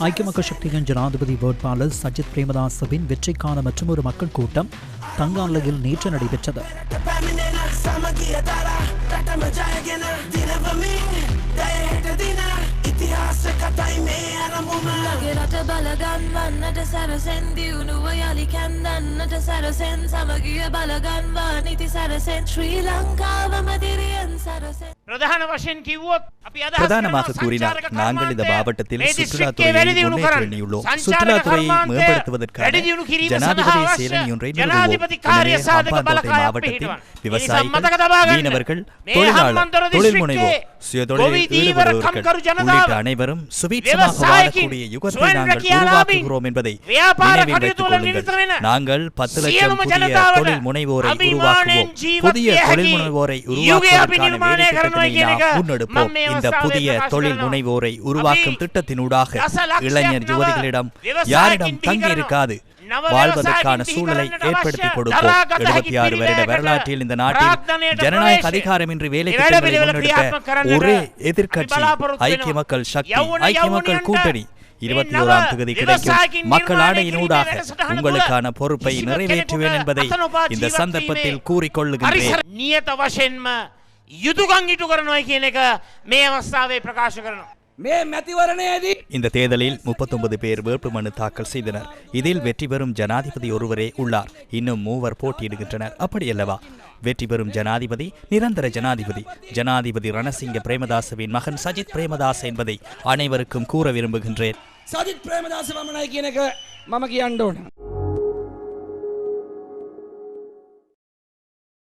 ஐக்கிய மக்கள் சக்தியின் ஜனாதிபதி வேட்பாளர் சஜித் பிரேமதாசவின் வெற்றிக்கான மற்றும் ஒரு மக்கள் கூட்டம் தங்காலையில் நேற்று நடைபெற்றது. Lagirate balagan van Nata sarasen diunu wayali kandan Nata sarasen samagiya balagan van Iti sarasen Sri Lanka vamadiriyan sarasen ප්‍රධාන වශයෙන් කිව්වොත් අපි අදහස් பிரதானமாக කරනවා கூறினார் සංචාරක நாங்கள் இந்த කර්මාන්තය மாவட்டத்தில் මේ சுற்றுலாத்துறையை දිස්ත්‍රික්කයේ වැඩි දියුණු முன்னேற்ற කරන්න. எண்ணியுள்ளோம் සංචාරක சுற்றுலாத்துறையை කර්මාන්තය மேம்படுத்துவதற்கான වැඩි දියුණු කිරීම ஜனாதிபதி සඳහා செயலணி අවශ්‍ය ஒன்றை ජනාධිපති நிறுவுவோம் කාර්ය எனவே සාධක ஹம்பாந்தோட்டை බලකායක් மாவட்டத்தில் පිහිටවන්න. விவசாயிகள் මතක තබා ගන්න. மீனவர்கள் මේ தொழிலாளர் හම්බන්තොට தொழில் දිස්ත්‍රික්කයේ முனைவோர் அனைவரும் உருவாக்குகிறோம் என்பதை நாங்கள் பத்து லட்சம் புதிய தொழில் முனைவோரை உருவாக்குவோம். புதிய தொழில் முனைவோரை உருவாக்குவதற்கான முன்னெடுப்போம். இந்த புதிய தொழில் முனைவோரை உருவாக்கும் திட்டத்தினூடாக இளைஞர் யுவதிகளிடம் யாரிடம் தங்கி இருக்காது வாழ்வதற்கான சூழலை ஏற்படுத்தி கொடுப்போம். எழுபத்தி ஆறு வருட வரலாற்றில் இந்த நாட்டில் ஜனநாயக அதிகாரமின்றி வேலைக்கு ஒரே எதிர்கட்சி ஐக்கிய மக்கள் சக்தி ஐக்கிய மக்கள் கூட்டணி இருபத்தி ஓராம் தொகுதி கிடைக்கும். மக்கள் ஆணையினூடாக உங்களுக்கான பொறுப்பை நிறைவேற்றுவேன் என்பதை இந்த சந்தர்ப்பத்தில் கூறிக்கொள்ளுகிறேன் නියත වශයෙන්ම යුතුකං ඉටු කරනවා කියන இந்த தேர்தலில் முப்பத்தொன்பது பேர் வேட்புமனு தாக்கல் செய்தனர். இதில் வெற்றி பெறும் ஜனாதிபதி ஒருவரே உள்ளார். இன்னும் மூவர் போட்டியிடுகின்றனர். அப்படியல்லவா வெற்றி பெறும் ஜனாதிபதி நிரந்தர ஜனாதிபதி. ஜனாதிபதி ரணசிங்க பிரேமதாசவின் மகன் சஜித் பிரேமதாஸ் என்பதை அனைவருக்கும் கூற விரும்புகின்றேன். சஜித் பிரேமதாச மம